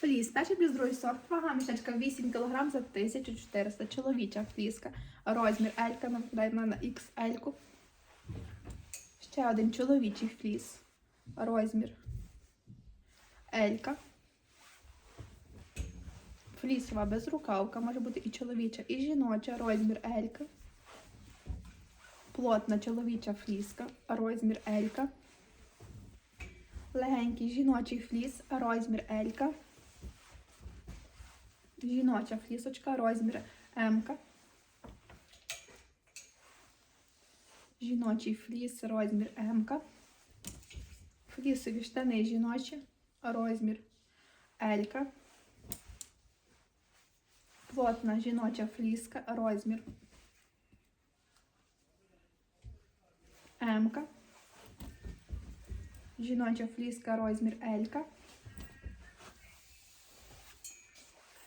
Фліс, перший плюс другий сорт, вага мішечка 8 кг за 1400. Чоловіча фліска. Розмір Елька, нам на XL. Ще один чоловічий фліс. Розмір Елька. Флісова безрукавка, може бути і чоловіча, і жіноча, розмір Елька. Плотна чоловіча фліска, розмір Елька. Легенький жіночий фліс, розмір Елька. Жіноча флісочка, розмір М. Жіночий фліс, розмір М. -ка. Флісові штани жіночі, розмір L. Плотна жіноча фліска, розмір М. Жіноча фліска, розмір L.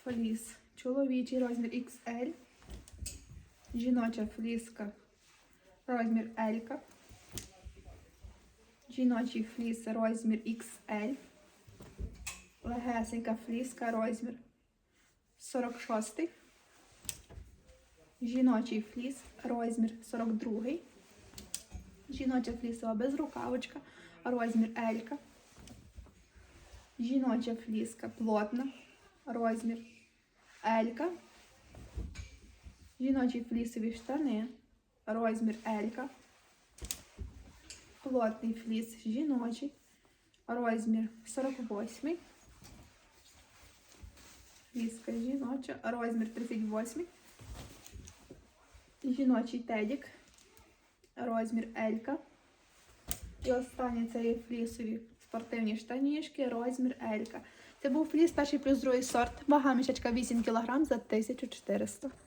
Фліс. Чоловічий розмір XL. Жіноча фліска. Розмір L. Жіночий фліс розмір XL. Легесенька фліска розмір 46. Жіночий фліс розмір 42. Жіноча флісова безрукавочка, розмір L. Жіноча фліска плотна, розмір L. Жіночі флісові штани, розмір L. Плотний фліс жіночий, розмір 48. Фліска жіноча, розмір 38. Жіночий тедік, розмір L. І останнє це є флісові спортивні штанішки, розмір Елька. Це був фліс перший плюс другий сорт. Вага мішечка 8 кг за 1400.